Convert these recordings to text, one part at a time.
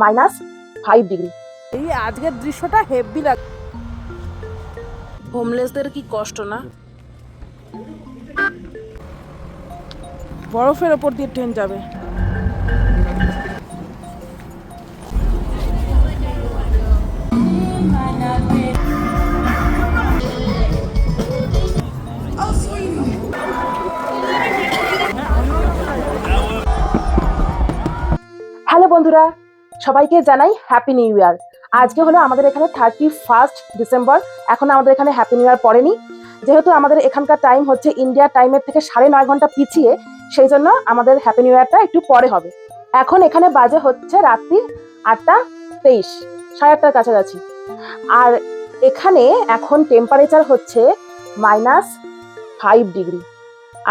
Minus five degree. এই আজকের দৃশ্যটা হেভি লাগ হোমলেসদের কি কষ্ট না? বরফের ওপর দিয়ে ট্রেন যাবে। হ্যালো বন্ধুরা সবাইকে জানাই হ্যাপি নিউ ইয়ার আজকে হলো আমাদের এখানে থার্টি ফার্স্ট ডিসেম্বর এখন আমাদের এখানে হ্যাপি নিউ ইয়ার পড়েনি। যেহেতু আমাদের এখানকার টাইম হচ্ছে ইন্ডিয়ার টাইমের থেকে সাড়ে নয় ঘণ্টা পিছিয়ে, সেই জন্য আমাদের হ্যাপি নিউ ইয়ারটা একটু পরে হবে। এখন এখানে বাজে হচ্ছে রাত্রি আটটা তেইশ, সাড়ে আটটার কাছাকাছি। আর এখানে এখন টেম্পারেচার হচ্ছে মাইনাস ফাইভ ডিগ্রি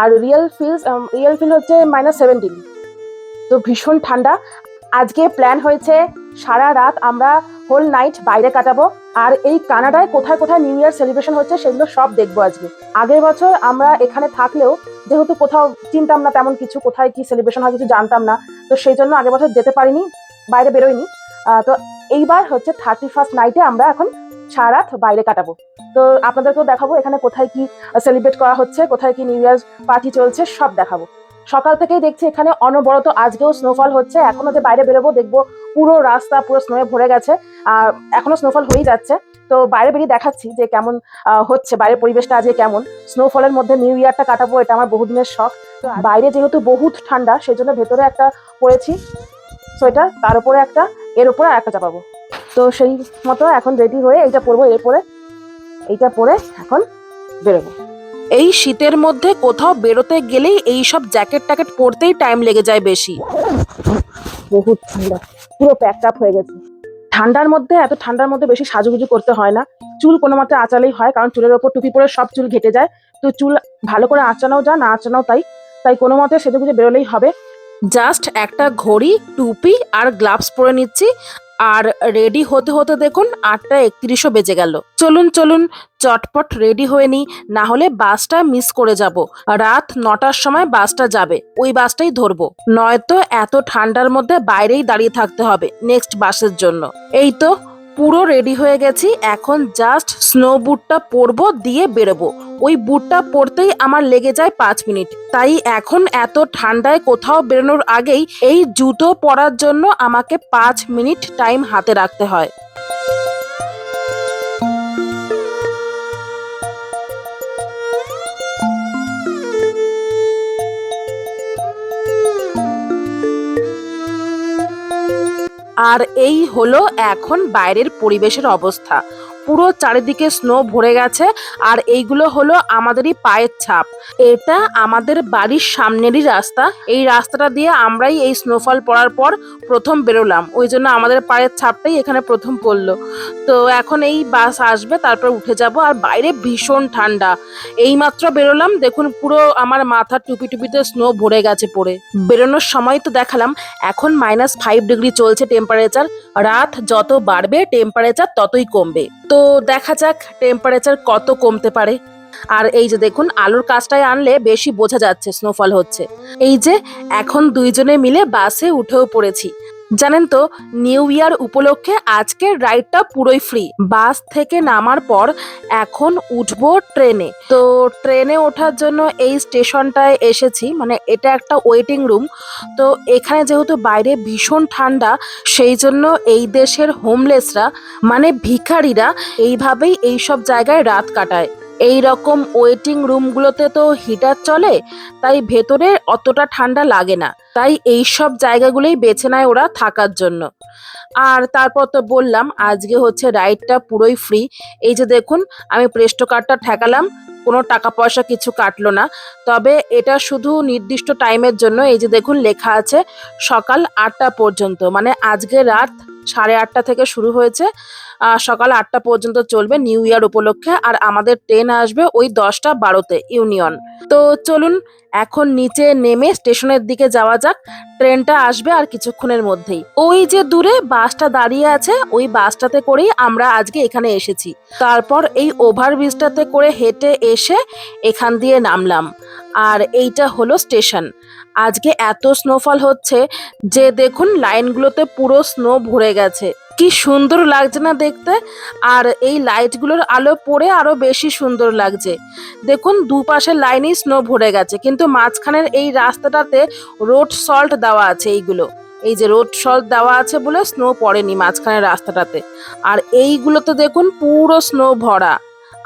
আর রিয়েল ফিল রিয়েল ফিল হচ্ছে মাইনাস সেভেন ডিগ্রি তো ভীষণ ঠান্ডা। আজকে প্ল্যান হয়েছে সারা রাত আমরা হোল নাইট বাইরে কাটাবো। আর এই কানাডায় কোথায় কোথায় নিউ ইয়ার সেলিব্রেশন হচ্ছে সেগুলো সব দেখব আজকে। আগের বছর আমরা এখানে থাকলেও যেহেতু কোথাও চিনতাম না তেমন কিছু, কোথায় কি সেলিব্রেশন হয় কিছু জানতাম না, তো সেই জন্য আগের বছর যেতে পারিনি, বাইরে বেরোয়নি। তো এইবার হচ্ছে থার্টি ফার্স্ট নাইটে আমরা এখন সারা রাত বাইরে কাটাবো। তো আপনাদেরকেও দেখাবো এখানে কোথায় কি সেলিব্রেট করা হচ্ছে, কোথায় কি নিউ ইয়ার পার্টি চলছে, সব দেখাবো। সকাল থেকেই দেখছি এখানে অনবরত আজকেও স্নোফল হচ্ছে। এখনও যে বাইরে বেরোবো, দেখব পুরো রাস্তা পুরো স্নোয়ে ভরে গেছে। আর এখনও স্নোফল হয়েই যাচ্ছে। তো বাইরে বেরিয়ে দেখাচ্ছি যে কেমন হচ্ছে বাইরের পরিবেশটা আজকে কেমন। স্নোফলের মধ্যে নিউ ইয়ারটা কাটাবো, এটা আমার বহুদিনের শখ। বাইরে যেহেতু বহুত ঠান্ডা সেই জন্য ভেতরে একটা পরেছি সোয়েটার, তার উপরে একটা, এর উপরে আর একটা চাপাবো। তো সেই মতো এখন রেডি হয়ে এইটা পরবো, এরপরে এইটা পরে এখন বেরোবো। এই শীতের মধ্যে কোথাও বেরোতে গেলেই এই সব জ্যাকেট ট্যাকেট পরতেই টাইম লেগে যায় বেশি। বহুত ঠান্ডা পুরো প্যাকড আপ হয়ে গেছে। ঠান্ডার মধ্যে এত ঠান্ডার মধ্যে বেশি সাজুগুজু করতে হয় না। চুল কোনো মতে আঁচালেই হয় কারণ চুলের ওপর টুপি পরে সব চুল ঘেটে যায়। তো চুল ভালো করে আঁচানোও যা না আঁচানোও তাই। তাই কোনো মতে সেজেগুজে বেরোলেই হবে। জাস্ট একটা ঘড়ি টুপি আর গ্লাভস পরে নিচ্ছি। আর রেডি হতে হতে দেখুন আটটা একত্রিশও বেজে গেল। চলুন চলুন, চটপট রেডি হয়ে নি না হলে বাসটা মিস করে যাব। রাত নটার সময় বাসটা যাবে, ওই বাসটাই ধরবো। নয়তো এত ঠান্ডার মধ্যে বাইরেই দাঁড়িয়ে থাকতে হবে নেক্সট বাসের জন্য। এই তো পুরো রেডি হয়ে গেছি, এখন জাস্ট স্নো বুটটা পরবো, দিয়ে বেরোবো। ওই বুটটা পরতেই আমার লেগে যায় পাঁচ মিনিট। তাই এখন এত ঠান্ডায় কোথাও বেরোনোর আগেই এই জুতো পরার জন্য আমাকে পাঁচ মিনিট টাইম হাতে রাখতে হয়। আর এই হলো এখন বাইরের পরিবেশের অবস্থা। পুরো চারিদিকে স্নো ভরে গেছে আর এইগুলো হলো আমাদেরই পায়ের ছাপ। এটা আমাদের বাড়ির সামনেরই রাস্তা। এই রাস্তাটা দিয়ে আমরাই এই স্নোফল পড়ার পর প্রথম বেরোলাম। ওই জন্য আমাদের পায়ের ছাপটাই এখানে প্রথম পড়ল। তো এখন এই বাস আসবে, তারপর উঠে যাব আর বাইরে ভীষণ ঠান্ডা। এইমাত্র বেরোলাম, দেখুন পুরো আমার মাথার টুপি টুপিতে স্নো ভরে গেছে পড়ে। বেরোনোর সময় তো দেখালাম, এখন মাইনাস ফাইভ ডিগ্রি চলছে টেম্পারেচার রাত যত বাড়বে টেম্পারেচার ততই কমবে। তো দেখা যাক টেম্পারেচার কত কমতে পারে। আর এই যে দেখুন, আলুর কাজটায় আনলে বেশি বোঝা যাচ্ছে স্নোফল হচ্ছে। এই যে, এখন দুইজনে মিলে বাসে উঠেও পড়েছি। জানেন তো, নিউ ইয়ার উপলক্ষে আজকের রাইডটা পুরোই ফ্রি বাস থেকে নামার পর এখন উঠবো ট্রেনে। তো ট্রেনে ওঠার জন্য এই স্টেশনটায় এসেছি মানে এটা একটা ওয়েটিং রুম তো এখানে যেহেতু বাইরে ভীষণ ঠান্ডা, সেই জন্য এই দেশের হোমলেসরা মানে ভিখারিরা, এইভাবেই এইসব জায়গায় রাত কাটায়। এই রকম ওয়েটিং রুমগুলোতে তো হিটার চলে, তাই ভেতরে অতটা ঠান্ডা লাগে না। তাই এই সব জায়গাগুলোই বেছে নেয় ওরা থাকার জন্য। আর তারপর তো বললাম, আজকে হচ্ছে রাইডটা পুরোই ফ্রি এই যে দেখুন, আমি প্রেস্টো কার্ডটা ঠেকালাম, কোনো টাকা পয়সা কিছু কাটলো না। তবে এটা শুধু নির্দিষ্ট টাইমের জন্য, এই যে দেখুন, লেখা আছে সকাল আটটা পর্যন্ত। মানে আজকে রাত সাড়ে আটটা থেকে শুরু হয়েছে। সকাল আটটা পর্যন্ত চলবে নিউ ইয়ার উপলক্ষে। আর আমাদের ট্রেন আসবে ওই দশটা বারোতে ইউনিয়ন। তো চলুন এখন নিচে নেমে স্টেশনের দিকে যাওয়া যাক, ট্রেনটা আসবে আর কিছুক্ষণের মধ্যেই। ওই যে দূরে বাসটা দাঁড়িয়ে আছে, ওই বাসটাতে করেই আমরা আজকে এখানে এসেছি। তারপর এই ওভার ওভারব্রিজটাতে করে হেঁটে এসে এখান দিয়ে নামলাম। আর এইটা হলো স্টেশন। আজকে এত স্নোফল হচ্ছে যে দেখুন, লাইনগুলোতে পুরো স্নো ভরে গেছে। কি সুন্দর লাগছে না দেখতে? আর এই লাইটগুলোর আলো পড়ে আরও বেশি সুন্দর লাগছে। দেখুন, দুপাশের লাইনেই স্নো ভরে গেছে, কিন্তু মাঝখানের এই রাস্তাটাতে রোড সল্ট দেওয়া আছে এইগুলো। এই যে রোড সল্ট দেওয়া আছে বলে স্নো পড়েনি মাঝখানের রাস্তাটাতে। আর এইগুলোতে দেখুন, পুরো স্নো ভরা।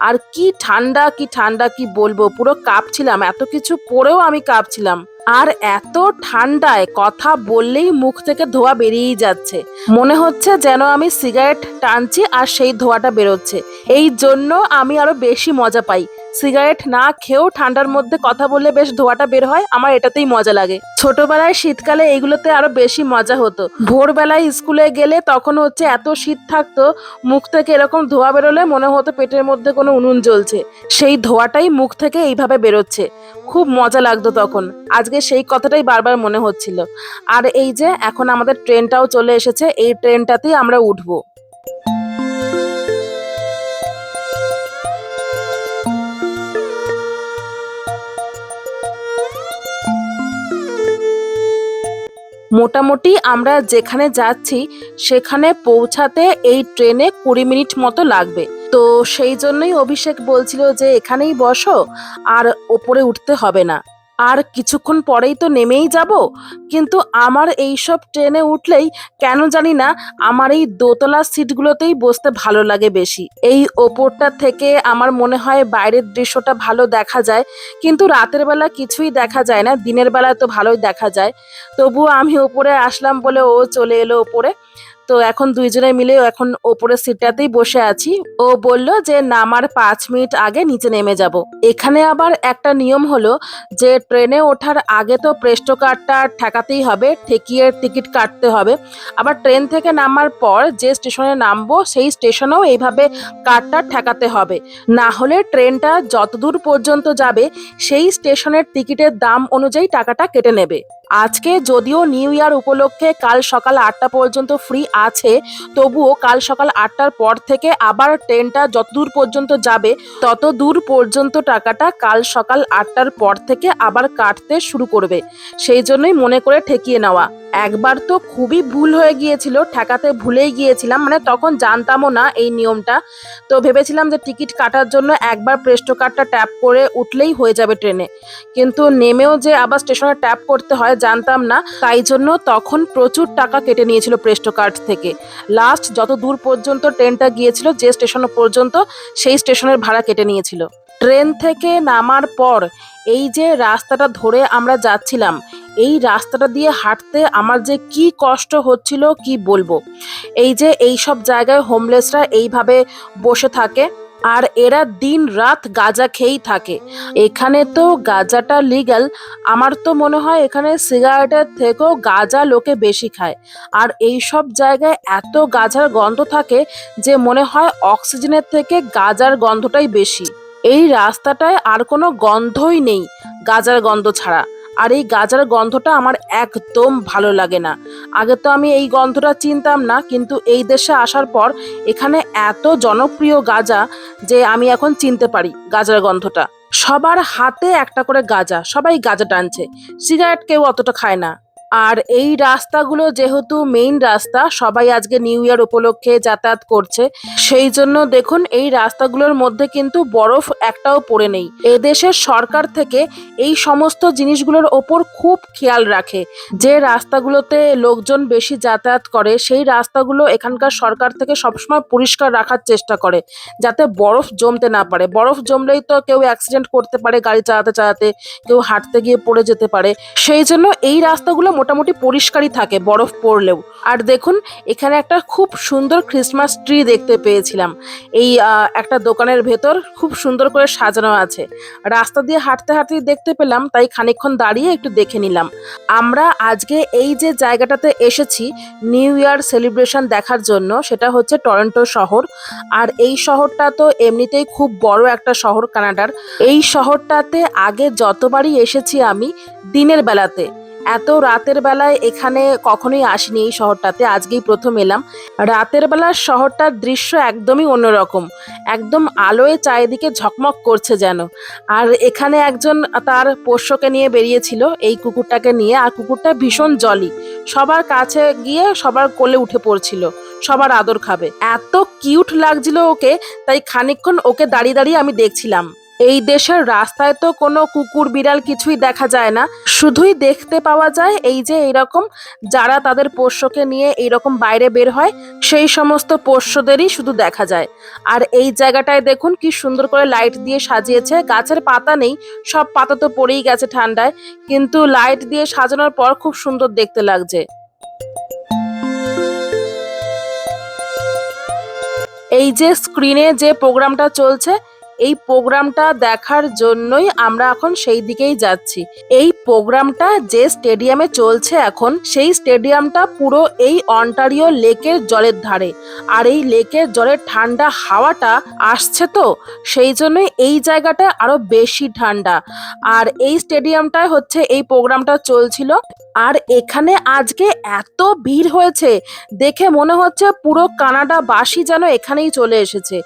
আর কি ঠান্ডা কি ঠান্ডা, কি বলব, পুরো কাঁপছিলাম। এত কিছু পরেও আমি কাঁপছিলাম। আর এত ঠান্ডায় কথা বললেই মুখ থেকে ধোয়া বেরিয়েই যাচ্ছে। মনে হচ্ছে যেন আমি সিগারেট টানছি আর সেই ধোয়াটা বেরোচ্ছে। এই জন্য আমি আরও বেশি মজা পাই। সিগারেট না খেয়েও ঠান্ডার মধ্যে কথা বললে বেশ ধোয়াটা বের হয়, আমার এটাতেই মজা লাগে। ছোটবেলায় শীতকালে এইগুলোতে আরও বেশি মজা হতো। ভোরবেলায় স্কুলে গেলে তখন হচ্ছে এত শীত থাকতো, মুখ থেকে এরকম ধোয়া বেরোলে মনে হতো পেটের মধ্যে কোনো উনুন জ্বলছে। সেই ধোয়াটাই মুখ থেকে এইভাবে বেরোচ্ছে। খুব মজা লাগতো তখন। আজকে সেই কথাটাই বারবার মনে হচ্ছিল। আর এই যে, এখন আমাদের ট্রেনটাও চলে এসেছে, এই ট্রেনটাতেই আমরা উঠবো। মোটামুটি আমরা যেখানে যাচ্ছি, সেখানে পৌঁছাতে এই ট্রেনে কুড়ি মিনিট মতো লাগবে। তো সেই জন্যই অভিষেক বলছিল যে, এখানেই বসো, আর ওপরে উঠতে হবে না। আর কিছুক্ষণ পরেই তো নেমেই যাব, কিন্তু আমার এই সব ট্রেনে উঠলেই কেন জানি না আমার এই দোতলা সিটগুলোতেই বসতে ভালো লাগে বেশি। এই ওপরটা থেকে আমার মনে হয় বাইরের দৃশ্যটা ভালো দেখা যায়, কিন্তু রাতের বেলা কিছুই দেখা যায় না, দিনের বেলায় তো ভালোই দেখা যায়। তবুও আমি ওপরে আসলাম বলে ও চলে এলো ওপরে। তো এখন দুইজনে মিলে এখন ওপরের সিটটাতেই বসে আছি। ও বলল যে নামার পাঁচ মিনিট আগে নিচে নেমে যাব। এখানে আবার একটা নিয়ম হলো যে, ট্রেনে ওঠার আগে তো প্রেস্টো কার্ডটা ঠেকাতেই হবে, ঠেকিয়ে টিকিট কাটতে হবে। আবার ট্রেন থেকে নামার পর যে স্টেশনে নামবো, সেই স্টেশনেও এইভাবে কার্ডটা ঠেকাতে হবে। না হলে ট্রেনটা যতদূর পর্যন্ত যাবে, সেই স্টেশনের টিকিটের দাম অনুযায়ী টাকাটা কেটে নেবে। আজকে যদিও নিউ ইয়ার উপলক্ষে কাল সকাল আটটা পর্যন্ত ফ্রি আছে, তবুও কাল সকাল আটটার পর থেকে আবার ট্রেনটা যত দূর পর্যন্ত যাবে তত দূর পর্যন্ত টাকাটা কাল সকাল আটটার পর থেকে আবার কাটতে শুরু করবে। সেই জন্যই মনে করে ঠেকিয়ে নেওয়া। একবার তো খুবই ভুল হয়ে গিয়েছিল, ঠেকাতে ভুলেই গিয়েছিলাম মানে তখন জানতামও না এই নিয়মটা। তো ভেবেছিলাম যে টিকিট কাটার জন্য একবার প্রেস্টো কার্ডটা ট্যাপ করে উঠলেই হয়ে যাবে ট্রেনে কিন্তু নেমেও যে আবার স্টেশনে ট্যাপ করতে হয় জানতাম না, তাই জন্য তখন প্রচুর টাকা কেটে নিয়েছিল প্রেস্টো কার্ড থেকে। লাস্ট যত দূর পর্যন্ত ট্রেনটা গিয়েছিল, যে স্টেশন পর্যন্ত, সেই স্টেশনের ভাড়া কেটে নিয়েছিল। ট্রেন থেকে নামার পর এই যে রাস্তাটা ধরে আমরা যাচ্ছিলাম, এই রাস্তাটা দিয়ে হাঁটতে আমার যে কি কষ্ট হচ্ছিল, কি বলব? এই যে এই সব জায়গায় হোমলেসরা এইভাবে বসে থাকে আর এরা দিন রাত গাঁজা খেয়েই থাকে। এখানে তো গাঁজাটা লিগ্যাল আমার তো মনে হয় এখানে সিগারেটের থেকেও গাঁজা লোকে বেশি খায়। আর এই সব জায়গায় এত গাঁজার গন্ধ থাকে যে মনে হয় অক্সিজেনের থেকে গাঁজার গন্ধটাই বেশি। এই রাস্তাটায় আর কোনো গন্ধই নেই গাঁজার গন্ধ ছাড়া। আর এই গাজার গন্ধটা আমার একদম ভালো লাগে না। আগে তো আমি এই গন্ধটা চিনতাম না, কিন্তু এই দেশে আসার পর এখানে এত জনপ্রিয় গাজা যে আমি এখন চিনতে পারি গাজার গন্ধটা। সবার হাতে একটা করে গাজা, সবাই গাজা টানছে, সিগারেট কেউ অতটা খায় না। আর এই রাস্তাগুলো যেহেতু মেইন রাস্তা, সবাই আজকে নিউ ইয়ার উপলক্ষে যাতায়াত করছে। সেই জন্য দেখুন, এই রাস্তাগুলোর মধ্যে কিন্তু বরফ একটাও পড়ে নেই। এদেশের সরকার থেকে এই সমস্ত জিনিসগুলোর ওপর খুব খেয়াল রাখে। যে রাস্তাগুলোতে লোকজন বেশি যাতায়াত করে, সেই রাস্তাগুলো এখানকার সরকার থেকে সবসময় পরিষ্কার রাখার চেষ্টা করে, যাতে বরফ জমতে না পারে। বরফ জমলেই তো কেউ অ্যাক্সিডেন্ট করতে পারে গাড়ি চালাতে চালাতে, কেউ হাঁটতে গিয়ে পড়ে যেতে পারে। সেই জন্য এই রাস্তাগুলো মোটামুটি পরিষ্কারই থাকে, বরফ পড়লেও। আর দেখুন, এখানে একটা খুব সুন্দর ক্রিসমাস ট্রি দেখতে পেয়েছিলাম। এই একটা দোকানের ভেতর খুব সুন্দর করে সাজানো আছে। রাস্তা দিয়ে হাঁটতে হাঁটতে দেখতে পেলাম, তাই খানিকক্ষণ দাঁড়িয়ে একটু দেখে নিলাম। আমরা আজকে এই যে জায়গাটাতে এসেছি নিউ ইয়ার সেলিব্রেশন দেখার জন্য, সেটা হচ্ছে টরন্টো শহর। আর এই শহরটা তো এমনিতেই খুব বড় একটা শহর কানাডার। এই শহরটাতে আগে যতবারই এসেছি আমি, দিনের বেলাতে। এত রাতের বেলায় এখানে কখনোই আসিনি এই শহরটাতে, আজকেই প্রথম এলাম। রাতের বেলার শহরটার দৃশ্য একদমই অন্যরকম। একদম আলোয় চারিদিকে ঝকমক করছে যেন। আর এখানে একজন তার পোষ্যকে নিয়ে বেরিয়েছিল, এই কুকুরটাকে নিয়ে। আর কুকুরটা ভীষণ জলি। সবার কাছে গিয়ে সবার কোলে উঠে পড়ছিল। সবার আদর খাবে। এত কিউট লাগছিল ওকে, তাই খানিকক্ষণ ওকে দাঁড়িয়ে দাঁড়িয়ে আমি দেখছিলাম। এই দেশের রাস্তায় তো কোনো কুকুর, বিড়াল কিছুই দেখা যায় না। শুধুই দেখতে পাওয়া যায় এই যে এইরকম যারা তাদের পোষ্যকে নিয়ে এইরকম বাইরে বের হয়, সেই সমস্ত পোষ্যদেরই শুধু দেখা যায়। আর এই জায়গাটায় দেখুন কি সুন্দর করে লাইট দিয়ে সাজিয়েছে। গাছের পাতা নেই, সব পাতা তো পড়েই গেছে ঠান্ডায়, কিন্তু লাইট দিয়ে সাজানোর পর খুব সুন্দর দেখতে লাগছে। এই যে স্ক্রিনে যে প্রোগ্রামটা চলছে এই প্রোগ্রামটা দেখার জন্যই আমরা এখন সেই দিকেই যাচ্ছি। এই প্রোগ্রামটা যে স্টেডিয়ামে চলছে এখন, সেই স্টেডিয়ামটা পুরো এই অন্টারিও লেকের জলের ধারে। আর এই লেকের জলের ঠান্ডা হাওয়াটা আসছে তো, সেই জন্যই এই জায়গাটা আরও বেশি ঠান্ডা। আর এই স্টেডিয়ামটায় হচ্ছে এই প্রোগ্রামটা চলছিল। আর এখানে আজকে এত ভিড় হয়েছে, দেখে মনে হচ্ছে পুরো কানাডাবাসী যেন এখানেই চলে এসেছে।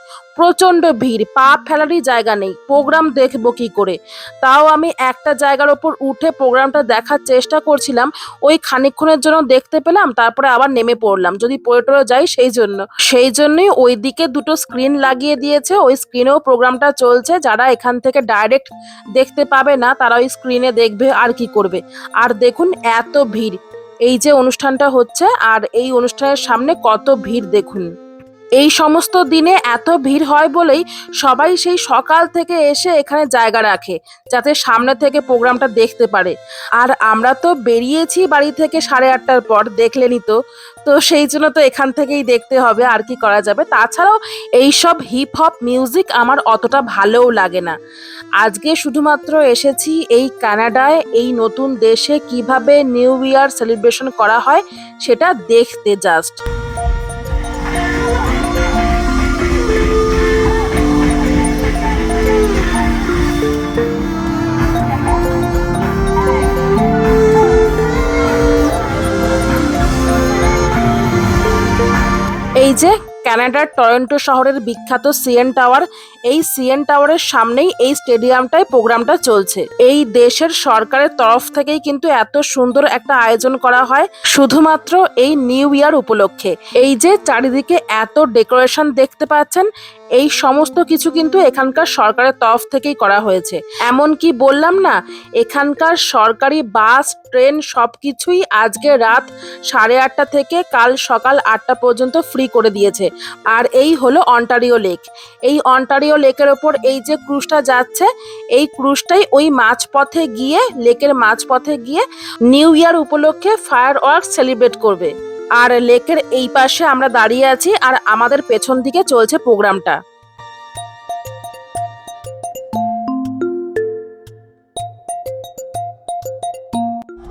প্রচণ্ড ভিড়, পা ফেলারই জায়গা নেই, প্রোগ্রাম দেখব কি করে? তাও আমি একটা জায়গার ওপর উঠে প্রোগ্রামটা দেখার চেষ্টা করছিলাম, ওই খানিকক্ষণের জন্য দেখতে পেলাম, তারপরে আবার নেমে পড়লাম, যদি পড়ে যাই সেই জন্য। সেই জন্যই ওই দিকে দুটো স্ক্রিন লাগিয়ে দিয়েছে, ওই স্ক্রিনেও প্রোগ্রামটা চলছে, যারা এখান থেকে ডাইরেক্ট দেখতে পাবে না, তারা ওই স্ক্রিনে দেখবে আর কি করবে। আর দেখুন এত ভিড়, এই যে অনুষ্ঠানটা হচ্ছে, আর এই অনুষ্ঠানের সামনে কত ভিড় দেখুন। এই সমস্ত দিনে এত ভিড় হয় বলেই সবাই সেই সকাল থেকে এসে এখানে জায়গা রাখে, যাতে সামনে থেকে প্রোগ্রামটা দেখতে পারে। আর আমরা তো বেরিয়েছি বাড়ি থেকে সাড়ে আটটার পর, দেখলেনই তো। তো সেই জন্য তো এখান থেকেই দেখতে হবে আর কি করা যাবে। তাছাড়াও এইসব হিপ হপ মিউজিক আমার অতটা ভালোও লাগে না। আজকে শুধুমাত্র এসেছি এই কানাডায়, এই নতুন দেশে কীভাবে নিউ ইয়ার সেলিব্রেশন করা হয় সেটা দেখতে জাস্ট এই যে কানাডার টরন্টো শহরের বিখ্যাত সিএন টাওয়ার। এই সিএন টাওয়ারের সামনেই এই স্টেডিয়ামটায় প্রোগ্রামটা চলছে। এই দেশের সরকারের তরফ থেকেই কিন্তু এত সুন্দর একটা আয়োজন করা হয়, শুধুমাত্র এই নিউ ইয়ার উপলক্ষে। এই যে চারিদিকে এত ডেকোরেশন দেখতে পাচ্ছেন, এই সমস্ত কিছু কিন্তু এখানকার সরকারের তরফ থেকেই করা হয়েছে। এমন কি বললাম না, এখানকার সরকারি বাস, ট্রেন সবকিছুই আজকে রাত সাড়ে আটটা থেকে কাল সকাল আটটা পর্যন্ত ফ্রি করে দিয়েছে। আর এই হলো অন্টারিও লেক। এই অন্টারিও লেকের ওপর এই যে ক্রুশটা যাচ্ছে, এই ক্রুশটাই ওই মাঝপথে গিয়ে, লেকের মাঝপথে গিয়ে নিউ ইয়ার উপলক্ষে ফায়ার ওয়ার্ক সেলিব্রেট করবে। আর লেকের এই পাশে আমরা দাঁড়িয়ে আছি আর আমাদের পেছন দিকে চলছে প্রোগ্রামটা।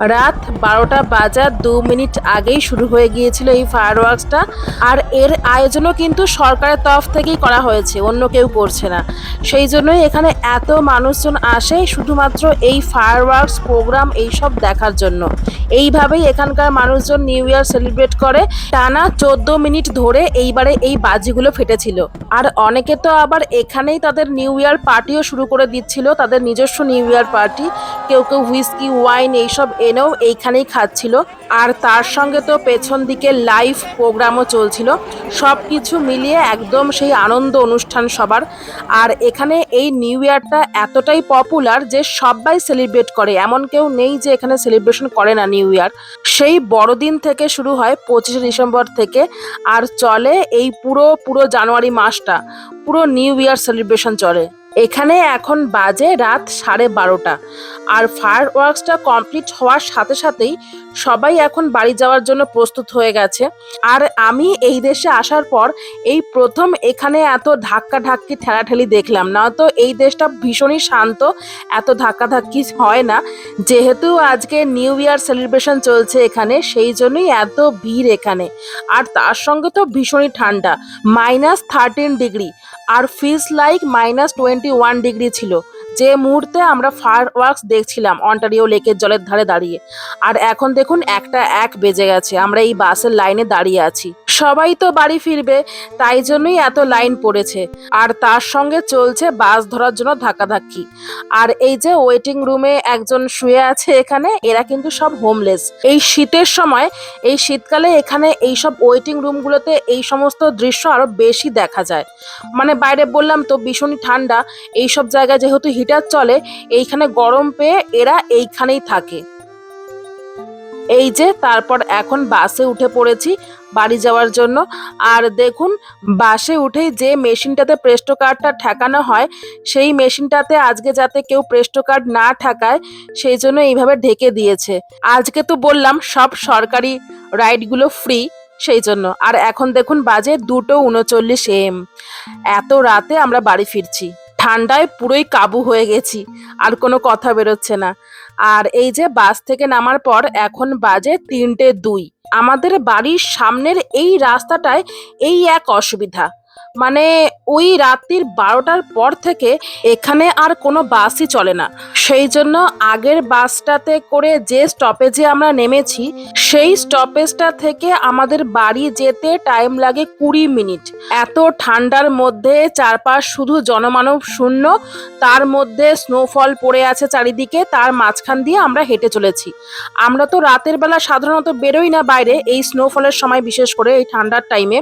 রাত বারোটা বাজার দু মিনিট আগেই শুরু হয়ে গিয়েছিল এই ফায়ার ওয়ার্কসটা আর এর আয়োজনও কিন্তু সরকারের তরফ থেকেই করা হয়েছে, অন্য কেউ করছে না। সেই জন্যই এখানে এত মানুষজন আসে শুধুমাত্র এই ফায়ার ওয়ার্কস প্রোগ্রাম এইসব দেখার জন্য। এইভাবেই এখানকার মানুষজন নিউ ইয়ার সেলিব্রেট করে। টানা চোদ্দ মিনিট ধরে এইবারে এই বাজিগুলো ফেটেছিল। আর অনেকে তো আবার এখানেই তাদের নিউ ইয়ার পার্টিও শুরু করে দিচ্ছিল, তাদের নিজস্ব নিউ ইয়ার পার্টি কেউ কেউ হুইস্কি ওয়াইন এইসব এনেও এইখানেই খাচ্ছিল। আর তার সঙ্গে তো পেছন দিকে লাইভ প্রোগ্রামও চলছিল। সব কিছু মিলিয়ে একদম সেই আনন্দ অনুষ্ঠান সবার। আর এখানে এই নিউ ইয়ারটা এতটাই পপুলার যে সবাই সেলিব্রেট করে। এমন কেউ নেই যে এখানে সেলিব্রেশন করে না নিউ ইয়ার সেই বড়দিন থেকে শুরু হয় পঁচিশে ডিসেম্বর থেকে। আর চলে এই পুরো পুরো জানুয়ারি মাসটা। পুরো নিউ ইয়ার সেলিব্রেশন চলে। এখানে এখন বাজে রাত সাড়ে বারোটা। আর ফায়ার ওয়ার্কসটা কমপ্লিট হওয়ার সাথে সাথেই সবাই এখন বাড়ি যাওয়ার জন্য প্রস্তুত হয়ে গেছে। আর আমি এই দেশে আসার পর এই প্রথম এখানে এত ধাক্কা ধাক্কি ঠেলাঠেলি দেখলাম। না তো এই দেশটা ভীষণই শান্ত, এত ধাক্কা ধাক্কি হয় না। যেহেতু আজকে নিউ ইয়ার সেলিব্রেশন চলছে এখানে, সেই জন্যই এত ভিড় এখানে। আর তার সঙ্গে তো ভীষণই ঠান্ডা মাইনাস থার্টিন ডিগ্রি আর feels like minus twenty one degree ছিল। যে মুহূর্তে আমরা ফায়ার ওয়ার্কস দেখছিলাম অন্টারিও লেকের জলের ধারে দাঁড়িয়ে। আর এখন দেখুন একটা এক বেজে গেছে, আমরা এই বাসের লাইনে দাঁড়িয়ে আছি। সবাই তো বাড়ি ফিরবে, তাই জন্যই এত লাইন পড়েছে। আর তার সঙ্গে চলছে বাস ধরার জন্য ধাক্কাধাক্কি। আর এই যে ওয়েটিং রুমে একজন শুয়ে আছে এখানে, এরা কিন্তু সব হোমলেস এই শীতের সময়, এই শীতকালে এখানে এই সব ওয়েটিং রুমগুলোতে এই সমস্ত দৃশ্য আরও বেশি দেখা যায়। মানে বাইরে বললাম তো ভীষণই ঠান্ডা এই সব জায়গায় যেহেতু হিটার চলে, এইখানে গরম পেয়ে এরা এইখানেই থাকে। এই যে, তারপর এখন বাসে উঠে পড়েছি বাড়ি যাওয়ার জন্য। আর দেখুন, বাসে উঠেই যে মেশিনটাতে প্রেস্টো কার্ডটা ঠেকানো হয়, সেই মেশিনটাতে আজকে যাতে কেউ প্রেস্টো কার্ড না ঠেকায়, সেই জন্য এইভাবে ঢেকে দিয়েছে। আজকে তো বললাম, সব সরকারি রাইডগুলো ফ্রি সেই জন্য। আর এখন দেখুন, বাজে দুটো উনচল্লিশ এম এত রাতে আমরা বাড়ি ফিরছি। ঠান্ডায় পুরোই কাবু হয়ে গেছি, আর কোনো কথা বেরোচ্ছে না। আর এই যে বাস থেকে নামার পর এখন বাজে তিনটে দুই। আমাদের বাড়ির সামনের এই রাস্তাটায় এই এক অসুবিধা। মানে ওই রাত্রির বারোটার পর থেকে এখানে আর কোনো বাসই চলে না। সেই জন্য আগের বাসটাতে করে যে স্টপেজে আমরা নেমেছি, সেই স্টপেজটা থেকে আমাদের বাড়ি যেতে টাইম লাগে কুড়ি মিনিট। এত ঠান্ডার মধ্যে চারপাশ শুধু জনমানব শূন্য, তার মধ্যে স্নোফল পড়ে আছে চারিদিকে, তার মাঝখান দিয়ে আমরা হেঁটে চলেছি। আমরা তো রাতের বেলা সাধারণত বেরোই না বাইরে এই স্নোফলের সময় বিশেষ করে এই ঠান্ডার টাইমে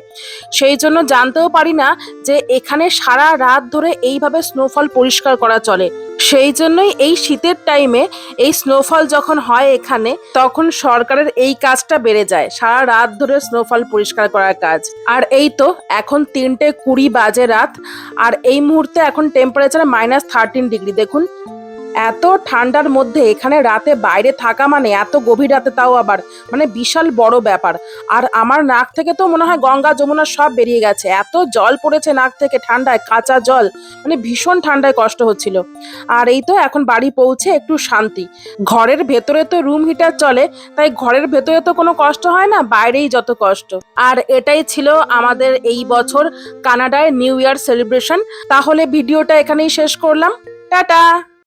সেই জন্য জানতেও পারি না যে এখানে সারা রাত ধরে এইভাবে স্নোফল পরিষ্কার করা চলে। সেই জন্যই এই শীতের টাইমে এই স্নোফল যখন হয় এখানে, তখন সরকারের এই কাজটা বেড়ে যায়। সারা রাত ধরে স্নোফল পরিষ্কার করার কাজ। আর এই তো এখন তিনটে কুড়ি বাজে রাত, আর এই মুহূর্তে এখন টেম্পারেচার মাইনাস থার্টিন ডিগ্রি দেখুন এত ঠান্ডার মধ্যে এখানে রাতে বাইরে থাকা মানে এত গভীর রাতে তাও আবার মানে বিশাল বড় ব্যাপার। আর আমার নাক থেকে তো মনে হয় গঙ্গা যমুনা সব বেরিয়ে গেছে। এত জল পড়েছে নাক থেকে ঠান্ডায়, কাঁচা জল মানে ভীষণ ঠান্ডায় কষ্ট হচ্ছিল। আর এই তো এখন বাড়ি পৌঁছে একটু শান্তি। ঘরের ভেতরে তো রুম হিটার চলে, তাই ঘরের ভেতরে তো কোনো কষ্ট হয় না, বাইরেই যত কষ্ট। আর এটাই ছিল আমাদের এই বছর কানাডায় নিউ ইয়ার সেলিব্রেশন। তাহলে ভিডিওটা এখানেই শেষ করলাম। টাটা!